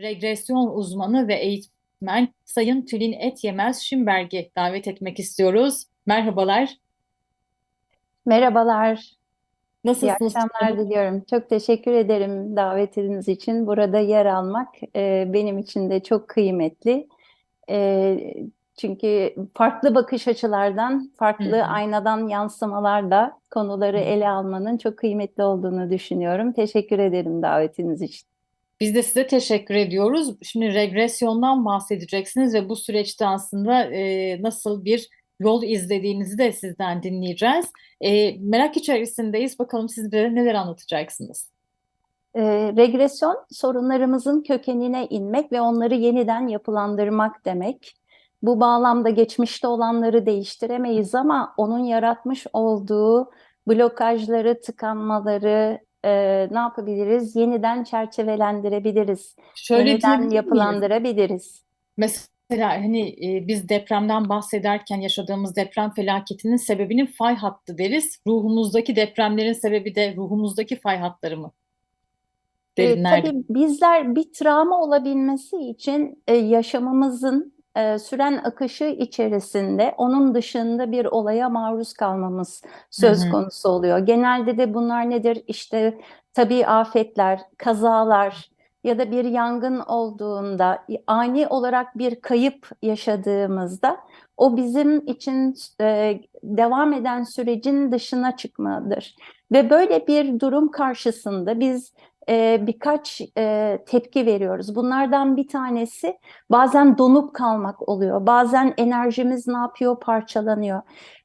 regresyon uzmanı ve eğitmen Sayın Tülin Etyemez Şimberg'i davet etmek istiyoruz. Merhabalar, Merhabalar, iyi nasılsınız? akşamlar diliyorum. Çok teşekkür ederim davetiniz için. Burada yer almak e, benim için de çok kıymetli. E, çünkü farklı bakış açılardan, farklı hı. aynadan yansımalarla konuları ele almanın çok kıymetli olduğunu düşünüyorum. Teşekkür ederim davetiniz için. Biz de size teşekkür ediyoruz. Şimdi regresyondan bahsedeceksiniz ve bu süreçte aslında e, nasıl bir yol izlediğinizi de sizden dinleyeceğiz. E, merak içerisindeyiz. Bakalım siz de neler anlatacaksınız? E, regresyon sorunlarımızın kökenine inmek ve onları yeniden yapılandırmak demek. Bu bağlamda geçmişte olanları değiştiremeyiz ama onun yaratmış olduğu blokajları, tıkanmaları e, ne yapabiliriz? Yeniden çerçevelendirebiliriz, Şöyle yeniden yapılandırabiliriz. Mesela hani e, biz depremden bahsederken yaşadığımız deprem felaketinin sebebinin fay hattı deriz. Ruhumuzdaki depremlerin sebebi de ruhumuzdaki fay hatları mı E, tabii bizler bir travma olabilmesi için e, yaşamımızın e, süren akışı içerisinde onun dışında bir olaya maruz kalmamız Hı söz hı. konusu oluyor. Genelde de bunlar nedir? İşte tabii afetler, kazalar ya da bir yangın olduğunda ani olarak bir kayıp yaşadığımızda o bizim için e, devam eden sürecin dışına çıkmadır. Ve böyle bir durum karşısında biz e, birkaç e, tepki veriyoruz. Bunlardan bir tanesi bazen donup kalmak oluyor. Bazen enerjimiz ne yapıyor? Parçalanıyor.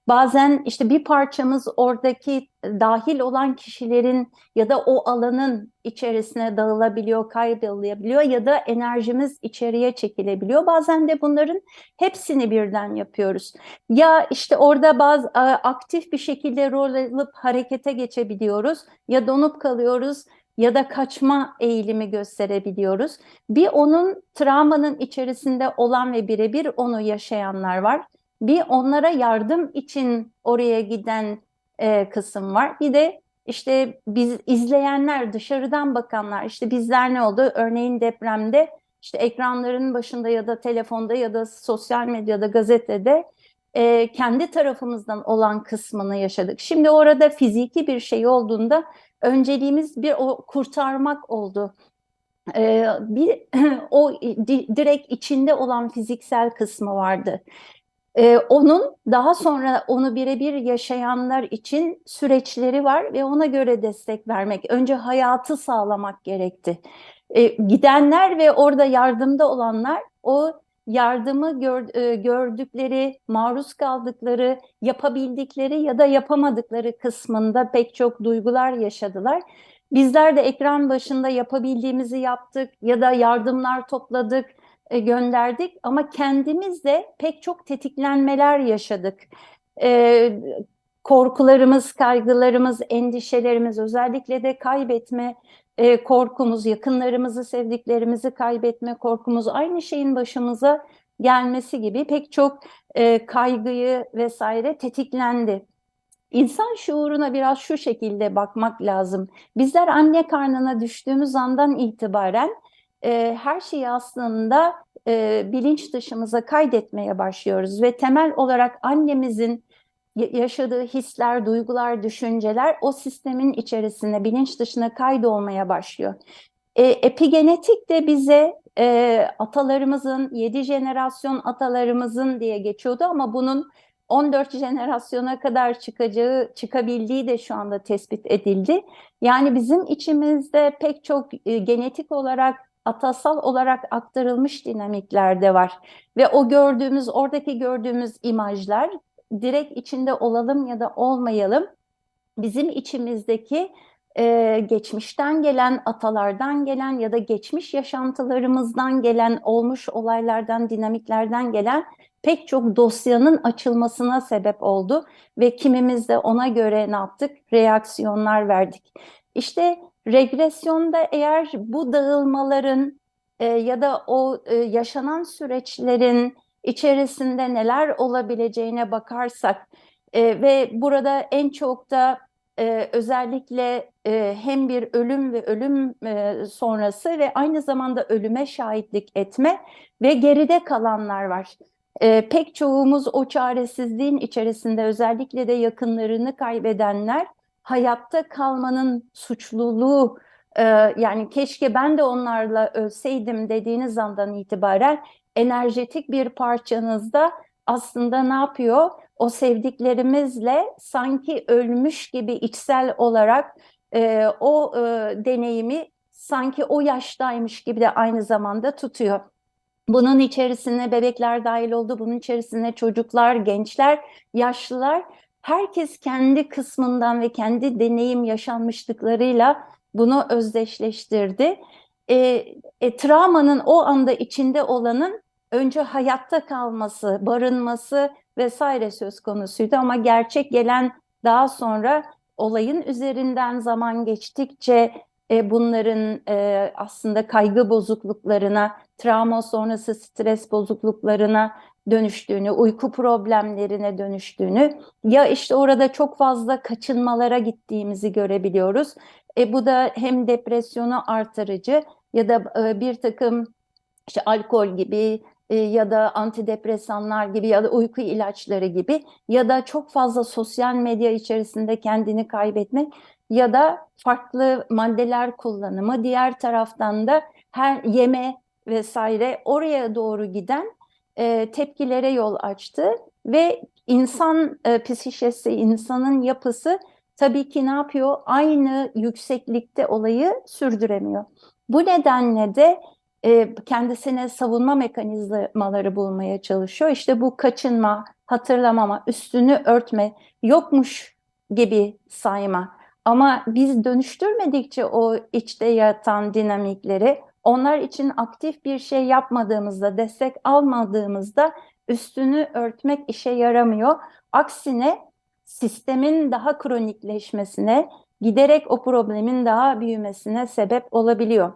Bazen işte bir parçamız oradaki dahil olan kişilerin ya da o alanın içerisine dağılabiliyor, kaybolabiliyor ya da enerjimiz içeriye çekilebiliyor. Bazen de bunların hepsini birden yapıyoruz. Ya işte orada bazı aktif bir şekilde rol alıp harekete geçebiliyoruz ya donup kalıyoruz ya da kaçma eğilimi gösterebiliyoruz. Bir onun travmanın içerisinde olan ve birebir onu yaşayanlar var. Bir onlara yardım için oraya giden e, kısım var. Bir de işte biz izleyenler, dışarıdan bakanlar, işte bizler ne oldu? Örneğin depremde işte ekranların başında ya da telefonda ya da sosyal medyada, gazetede e, kendi tarafımızdan olan kısmını yaşadık. Şimdi orada fiziki bir şey olduğunda önceliğimiz bir o kurtarmak oldu. Ee, bir o di- direkt içinde olan fiziksel kısmı vardı. Ee, onun daha sonra onu birebir yaşayanlar için süreçleri var ve ona göre destek vermek. Önce hayatı sağlamak gerekti. Ee, gidenler ve orada yardımda olanlar o yardımı gör- e, gördükleri, maruz kaldıkları, yapabildikleri ya da yapamadıkları kısmında pek çok duygular yaşadılar. Bizler de ekran başında yapabildiğimizi yaptık ya da yardımlar topladık e, gönderdik ama kendimiz de pek çok tetiklenmeler yaşadık. E, korkularımız, kaygılarımız, endişelerimiz, özellikle de kaybetme e, korkumuz, yakınlarımızı, sevdiklerimizi kaybetme korkumuz, aynı şeyin başımıza gelmesi gibi pek çok e, kaygıyı vesaire tetiklendi. İnsan şuuruna biraz şu şekilde bakmak lazım. Bizler anne karnına düştüğümüz andan itibaren e, her şeyi aslında e, bilinç dışımıza kaydetmeye başlıyoruz ve temel olarak annemizin yaşadığı hisler, duygular, düşünceler o sistemin içerisine, bilinç dışına kaydolmaya başlıyor. E, epigenetik de bize e, atalarımızın, 7 jenerasyon atalarımızın diye geçiyordu ama bunun 14 jenerasyona kadar çıkacağı, çıkabildiği de şu anda tespit edildi. Yani bizim içimizde pek çok e, genetik olarak, atasal olarak aktarılmış dinamikler de var. Ve o gördüğümüz, oradaki gördüğümüz imajlar direkt içinde olalım ya da olmayalım bizim içimizdeki e, geçmişten gelen, atalardan gelen ya da geçmiş yaşantılarımızdan gelen, olmuş olaylardan, dinamiklerden gelen pek çok dosyanın açılmasına sebep oldu ve kimimiz de ona göre ne yaptık? Reaksiyonlar verdik. İşte regresyonda eğer bu dağılmaların e, ya da o e, yaşanan süreçlerin içerisinde neler olabileceğine bakarsak e, ve burada en çok da e, özellikle e, hem bir ölüm ve ölüm e, sonrası ve aynı zamanda ölüme şahitlik etme ve geride kalanlar var. E, pek çoğumuz o çaresizliğin içerisinde özellikle de yakınlarını kaybedenler hayatta kalmanın suçluluğu e, yani keşke ben de onlarla ölseydim dediğiniz andan itibaren enerjetik bir parçanızda aslında ne yapıyor? O sevdiklerimizle sanki ölmüş gibi içsel olarak e, o e, deneyimi sanki o yaştaymış gibi de aynı zamanda tutuyor. Bunun içerisine bebekler dahil oldu, bunun içerisine çocuklar, gençler, yaşlılar, herkes kendi kısmından ve kendi deneyim yaşanmışlıklarıyla bunu özdeşleştirdi. E, e, travmanın o anda içinde olanın önce hayatta kalması, barınması vesaire söz konusuydu ama gerçek gelen daha sonra olayın üzerinden zaman geçtikçe e, bunların e, aslında kaygı bozukluklarına, travma sonrası stres bozukluklarına dönüştüğünü, uyku problemlerine dönüştüğünü ya işte orada çok fazla kaçınmalara gittiğimizi görebiliyoruz. E, bu da hem depresyonu artırıcı ya da e, bir takım işte alkol gibi e, ya da antidepresanlar gibi ya da uyku ilaçları gibi ya da çok fazla sosyal medya içerisinde kendini kaybetmek ya da farklı maddeler kullanımı diğer taraftan da her yeme vesaire oraya doğru giden e, tepkilere yol açtı ve insan e, psişesi, insanın yapısı tabii ki ne yapıyor? Aynı yükseklikte olayı sürdüremiyor. Bu nedenle de e, kendisine savunma mekanizmaları bulmaya çalışıyor. İşte bu kaçınma, hatırlamama, üstünü örtme, yokmuş gibi sayma. Ama biz dönüştürmedikçe o içte yatan dinamikleri, onlar için aktif bir şey yapmadığımızda, destek almadığımızda üstünü örtmek işe yaramıyor. Aksine sistemin daha kronikleşmesine, giderek o problemin daha büyümesine sebep olabiliyor.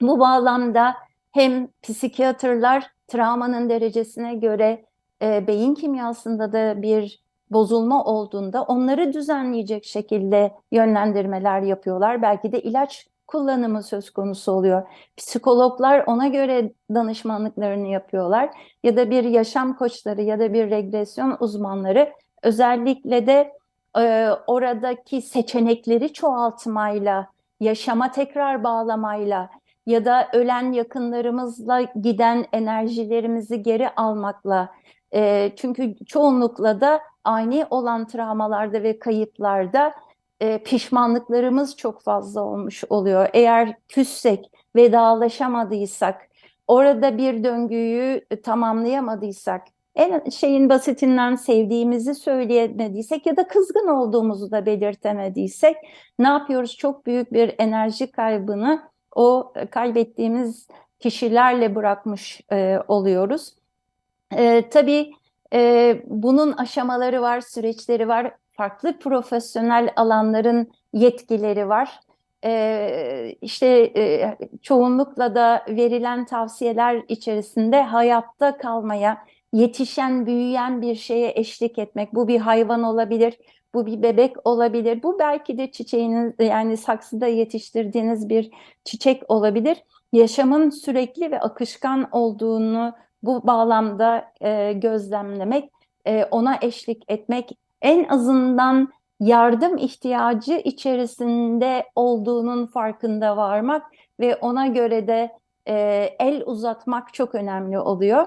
Bu bağlamda hem psikiyatrlar travmanın derecesine göre e, beyin kimyasında da bir bozulma olduğunda onları düzenleyecek şekilde yönlendirmeler yapıyorlar. Belki de ilaç kullanımı söz konusu oluyor. Psikologlar ona göre danışmanlıklarını yapıyorlar ya da bir yaşam koçları ya da bir regresyon uzmanları özellikle de e, oradaki seçenekleri çoğaltmayla, yaşama tekrar bağlamayla ya da ölen yakınlarımızla giden enerjilerimizi geri almakla e, çünkü çoğunlukla da ani olan travmalarda ve kayıplarda e, pişmanlıklarımız çok fazla olmuş oluyor. Eğer küssek, vedalaşamadıysak, orada bir döngüyü tamamlayamadıysak, en şeyin basitinden sevdiğimizi söyleyemediysek ya da kızgın olduğumuzu da belirtemediysek ne yapıyoruz? Çok büyük bir enerji kaybını o kaybettiğimiz kişilerle bırakmış e, oluyoruz. E, tabii e, bunun aşamaları var, süreçleri var. Farklı profesyonel alanların yetkileri var. E, işte e, çoğunlukla da verilen tavsiyeler içerisinde hayatta kalmaya, yetişen, büyüyen bir şeye eşlik etmek. Bu bir hayvan olabilir, bu bir bebek olabilir. Bu belki de çiçeğiniz yani saksıda yetiştirdiğiniz bir çiçek olabilir. Yaşamın sürekli ve akışkan olduğunu bu bağlamda e, gözlemlemek, e, ona eşlik etmek, en azından yardım ihtiyacı içerisinde olduğunun farkında varmak ve ona göre de e, el uzatmak çok önemli oluyor.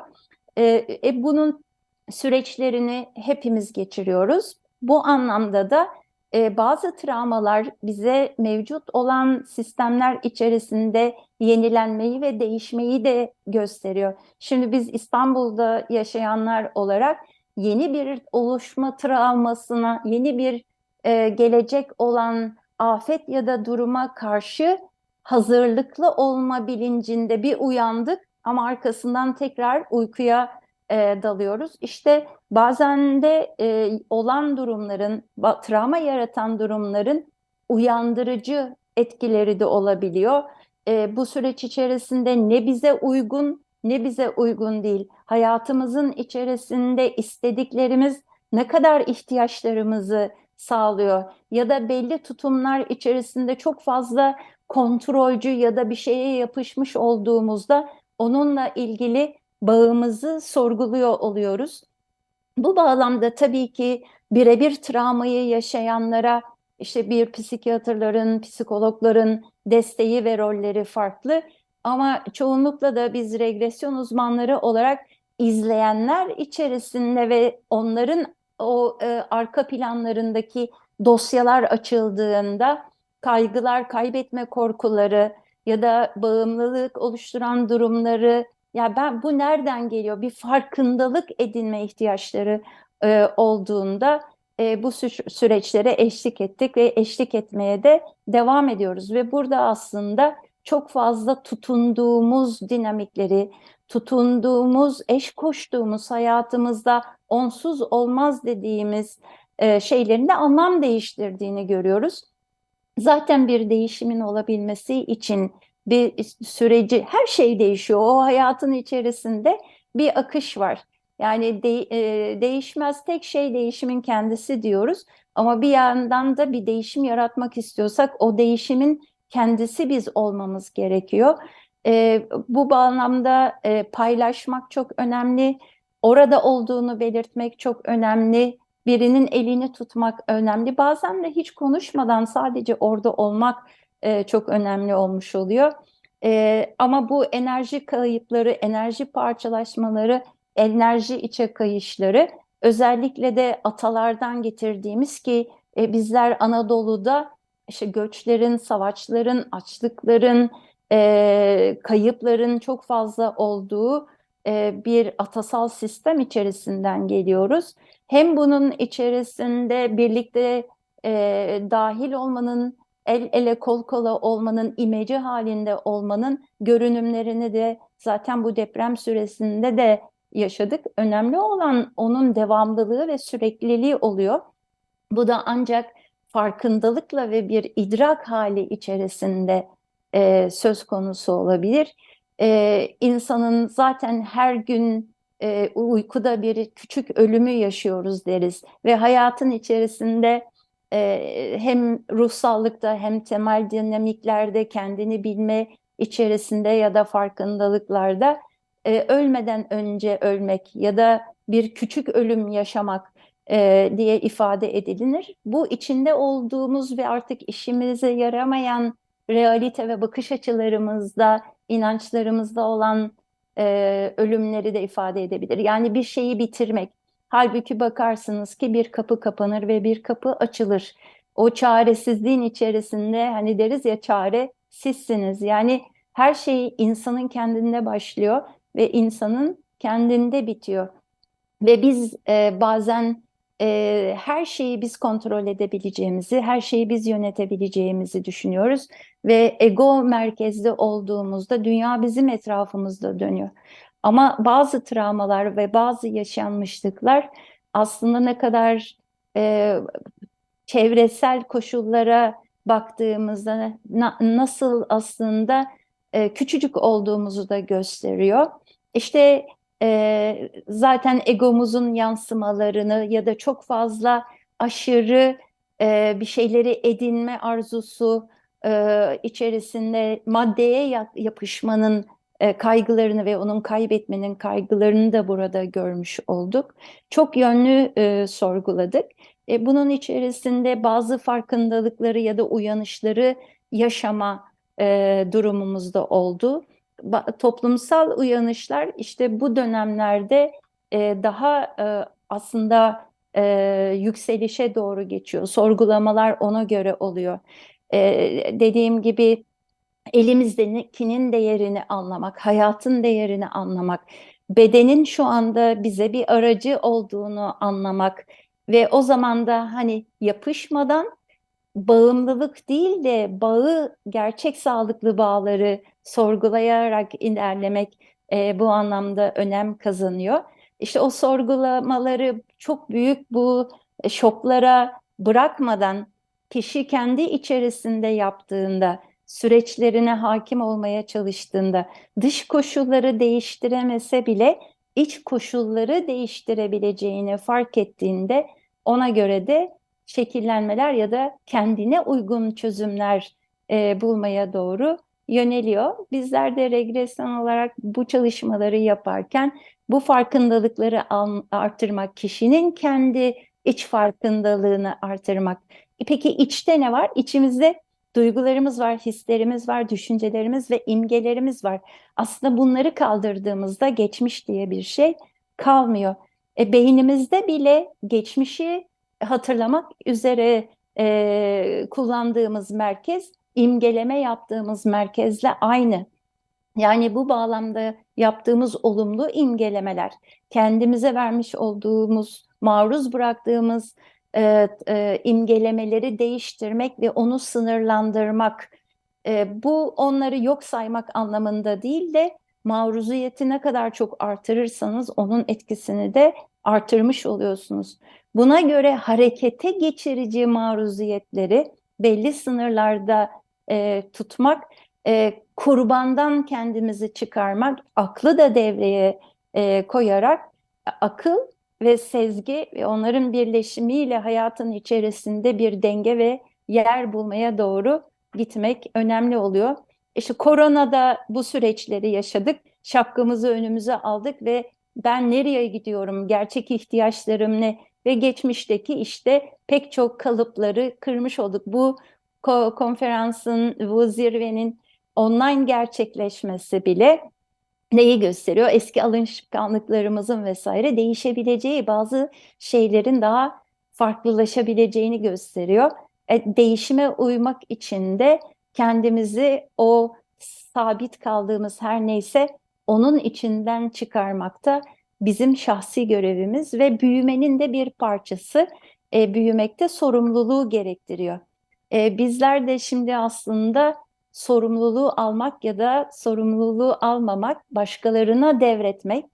E, e, bunun süreçlerini hepimiz geçiriyoruz. Bu anlamda da e, bazı travmalar bize mevcut olan sistemler içerisinde yenilenmeyi ve değişmeyi de gösteriyor. Şimdi biz İstanbul'da yaşayanlar olarak yeni bir oluşma travmasına, yeni bir e, gelecek olan afet ya da duruma karşı hazırlıklı olma bilincinde bir uyandık ama arkasından tekrar uykuya e, dalıyoruz. İşte bazen de e, olan durumların, travma yaratan durumların uyandırıcı etkileri de olabiliyor. E, bu süreç içerisinde ne bize uygun ne bize uygun değil. Hayatımızın içerisinde istediklerimiz ne kadar ihtiyaçlarımızı sağlıyor ya da belli tutumlar içerisinde çok fazla kontrolcü ya da bir şeye yapışmış olduğumuzda onunla ilgili bağımızı sorguluyor oluyoruz. Bu bağlamda tabii ki birebir travmayı yaşayanlara işte bir psikiyatrların, psikologların desteği ve rolleri farklı. Ama çoğunlukla da biz regresyon uzmanları olarak izleyenler içerisinde ve onların o e, arka planlarındaki dosyalar açıldığında kaygılar, kaybetme korkuları ya da bağımlılık oluşturan durumları ya ben bu nereden geliyor? Bir farkındalık edinme ihtiyaçları e, olduğunda e, bu sü- süreçlere eşlik ettik ve eşlik etmeye de devam ediyoruz ve burada aslında çok fazla tutunduğumuz dinamikleri, tutunduğumuz, eş koştuğumuz hayatımızda onsuz olmaz dediğimiz e, şeylerin de anlam değiştirdiğini görüyoruz. Zaten bir değişimin olabilmesi için bir süreci, her şey değişiyor. O hayatın içerisinde bir akış var. Yani de- e, değişmez tek şey değişimin kendisi diyoruz. Ama bir yandan da bir değişim yaratmak istiyorsak o değişimin kendisi biz olmamız gerekiyor. E, bu bağlamda e, paylaşmak çok önemli. Orada olduğunu belirtmek çok önemli. Birinin elini tutmak önemli. Bazen de hiç konuşmadan sadece orada olmak e, çok önemli olmuş oluyor. E, ama bu enerji kayıpları, enerji parçalaşmaları, enerji içe kayışları özellikle de atalardan getirdiğimiz ki e, bizler Anadolu'da işte göçlerin, savaşların, açlıkların, e, kayıpların çok fazla olduğu e, bir atasal sistem içerisinden geliyoruz. Hem bunun içerisinde birlikte e, dahil olmanın, el ele kol kola olmanın, imece halinde olmanın görünümlerini de zaten bu deprem süresinde de yaşadık. Önemli olan onun devamlılığı ve sürekliliği oluyor. Bu da ancak farkındalıkla ve bir idrak hali içerisinde e, söz konusu olabilir. E, insanın zaten her gün e, uykuda bir küçük ölümü yaşıyoruz deriz ve hayatın içerisinde e, hem ruhsallıkta hem temel dinamiklerde kendini bilme içerisinde ya da farkındalıklarda e, ölmeden önce ölmek ya da bir küçük ölüm yaşamak e, diye ifade edilir. Bu içinde olduğumuz ve artık işimize yaramayan realite ve bakış açılarımızda, inançlarımızda olan e, ölümleri de ifade edebilir. Yani bir şeyi bitirmek. Halbuki bakarsınız ki bir kapı kapanır ve bir kapı açılır. O çaresizliğin içerisinde hani deriz ya çare sizsiniz. Yani her şey insanın kendinde başlıyor ve insanın kendinde bitiyor. Ve biz e, bazen her şeyi biz kontrol edebileceğimizi, her şeyi biz yönetebileceğimizi düşünüyoruz. Ve ego merkezli olduğumuzda dünya bizim etrafımızda dönüyor. Ama bazı travmalar ve bazı yaşanmışlıklar aslında ne kadar e, çevresel koşullara baktığımızda na- nasıl aslında e, küçücük olduğumuzu da gösteriyor. İşte e, zaten egomuzun yansımalarını ya da çok fazla aşırı e, bir şeyleri edinme arzusu e, içerisinde maddeye ya- yapışmanın e, kaygılarını ve onun kaybetmenin kaygılarını da burada görmüş olduk. Çok yönlü e, sorguladık. E, bunun içerisinde bazı farkındalıkları ya da uyanışları yaşama e, durumumuz da oldu. Toplumsal uyanışlar işte bu dönemlerde e, daha e, aslında e, yükselişe doğru geçiyor. Sorgulamalar ona göre oluyor. E, dediğim gibi elimizdekinin değerini anlamak, hayatın değerini anlamak, bedenin şu anda bize bir aracı olduğunu anlamak ve o zaman da hani yapışmadan bağımlılık değil de bağı, gerçek sağlıklı bağları sorgulayarak ilerlemek e, bu anlamda önem kazanıyor. İşte o sorgulamaları çok büyük bu şoklara bırakmadan kişi kendi içerisinde yaptığında, süreçlerine hakim olmaya çalıştığında, dış koşulları değiştiremese bile iç koşulları değiştirebileceğini fark ettiğinde ona göre de şekillenmeler ya da kendine uygun çözümler e, bulmaya doğru yöneliyor. Bizler de regresyon olarak bu çalışmaları yaparken bu farkındalıkları al- artırmak, kişinin kendi iç farkındalığını artırmak. E Peki içte ne var? İçimizde duygularımız var, hislerimiz var, düşüncelerimiz ve imgelerimiz var. Aslında bunları kaldırdığımızda geçmiş diye bir şey kalmıyor. E, beynimizde bile geçmişi hatırlamak üzere e, kullandığımız merkez, imgeleme yaptığımız merkezle aynı. Yani bu bağlamda yaptığımız olumlu imgelemeler, kendimize vermiş olduğumuz, maruz bıraktığımız e, e, imgelemeleri değiştirmek ve onu sınırlandırmak, e, bu onları yok saymak anlamında değil de maruziyeti ne kadar çok artırırsanız onun etkisini de artırmış oluyorsunuz. Buna göre harekete geçirici maruziyetleri belli sınırlarda e, tutmak, e, kurbandan kendimizi çıkarmak, aklı da devreye e, koyarak akıl ve sezgi ve onların birleşimiyle hayatın içerisinde bir denge ve yer bulmaya doğru gitmek önemli oluyor. İşte koronada bu süreçleri yaşadık. Şapkamızı önümüze aldık ve ben nereye gidiyorum? Gerçek ihtiyaçlarım ne? Ve geçmişteki işte pek çok kalıpları kırmış olduk. Bu ko- konferansın, bu zirvenin online gerçekleşmesi bile neyi gösteriyor? Eski alışkanlıklarımızın vesaire değişebileceği, bazı şeylerin daha farklılaşabileceğini gösteriyor. E, değişime uymak için de kendimizi o sabit kaldığımız her neyse onun içinden çıkarmakta bizim şahsi görevimiz ve büyümenin de bir parçası. E, büyümekte sorumluluğu gerektiriyor. E, bizler de şimdi aslında sorumluluğu almak ya da sorumluluğu almamak, başkalarına devretmek.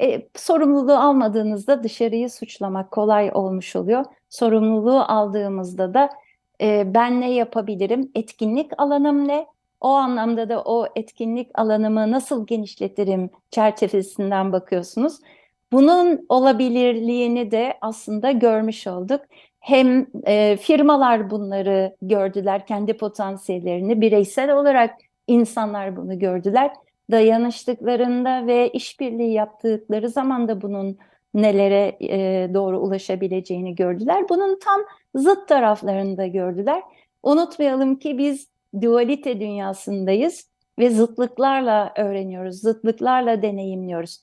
E, sorumluluğu almadığınızda dışarıyı suçlamak kolay olmuş oluyor. Sorumluluğu aldığımızda da e, ben ne yapabilirim, etkinlik alanım ne? O anlamda da o etkinlik alanımı nasıl genişletirim çerçevesinden bakıyorsunuz. Bunun olabilirliğini de aslında görmüş olduk. Hem e, firmalar bunları gördüler, kendi potansiyellerini, bireysel olarak insanlar bunu gördüler. Dayanıştıklarında ve işbirliği yaptıkları zaman da bunun nelere e, doğru ulaşabileceğini gördüler. Bunun tam zıt taraflarını da gördüler. Unutmayalım ki biz dualite dünyasındayız ve zıtlıklarla öğreniyoruz, zıtlıklarla deneyimliyoruz.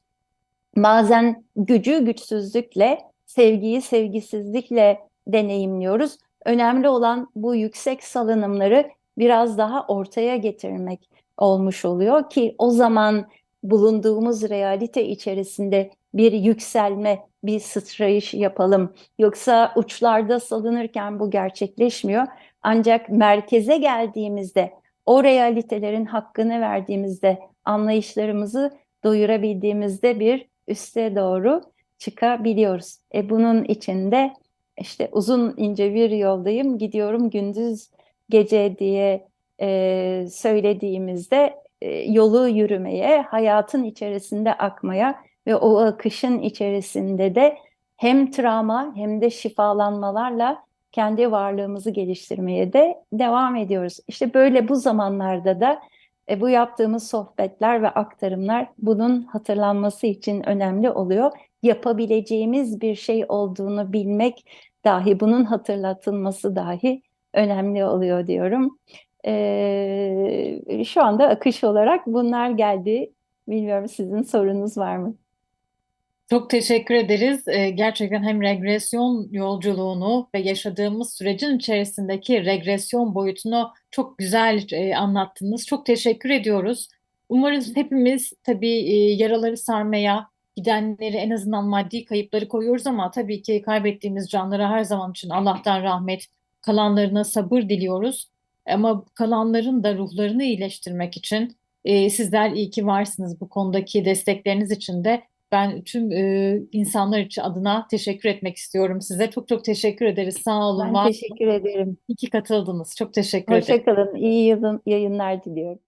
Bazen gücü güçsüzlükle, sevgiyi sevgisizlikle deneyimliyoruz. Önemli olan bu yüksek salınımları biraz daha ortaya getirmek olmuş oluyor ki o zaman bulunduğumuz realite içerisinde bir yükselme, bir sıçrayış yapalım. Yoksa uçlarda salınırken bu gerçekleşmiyor. Ancak merkeze geldiğimizde, o realitelerin hakkını verdiğimizde, anlayışlarımızı doyurabildiğimizde bir üste doğru çıkabiliyoruz. E bunun içinde işte uzun ince bir yoldayım, gidiyorum gündüz gece diye e, söylediğimizde e, yolu yürümeye, hayatın içerisinde akmaya ve o akışın içerisinde de hem travma hem de şifalanmalarla kendi varlığımızı geliştirmeye de devam ediyoruz. İşte böyle bu zamanlarda da e, bu yaptığımız sohbetler ve aktarımlar bunun hatırlanması için önemli oluyor. Yapabileceğimiz bir şey olduğunu bilmek dahi, bunun hatırlatılması dahi önemli oluyor diyorum. Ee, şu anda akış olarak bunlar geldi. Bilmiyorum sizin sorunuz var mı? Çok teşekkür ederiz. Ee, gerçekten hem regresyon yolculuğunu ve yaşadığımız sürecin içerisindeki regresyon boyutunu çok güzel e, anlattınız. Çok teşekkür ediyoruz. Umarız hepimiz tabii e, yaraları sarmaya, gidenleri en azından maddi kayıpları koyuyoruz ama tabii ki kaybettiğimiz canlara her zaman için Allah'tan rahmet, kalanlarına sabır diliyoruz. Ama kalanların da ruhlarını iyileştirmek için e, sizler iyi ki varsınız bu konudaki destekleriniz için de ben tüm e, insanlar için adına teşekkür etmek istiyorum size. Çok çok teşekkür ederiz. Sağ olun, Ben var teşekkür ederim. İyi ki katıldınız. Çok teşekkür ederim. Hoşça kalın. İyi yayın- yayınlar diliyorum.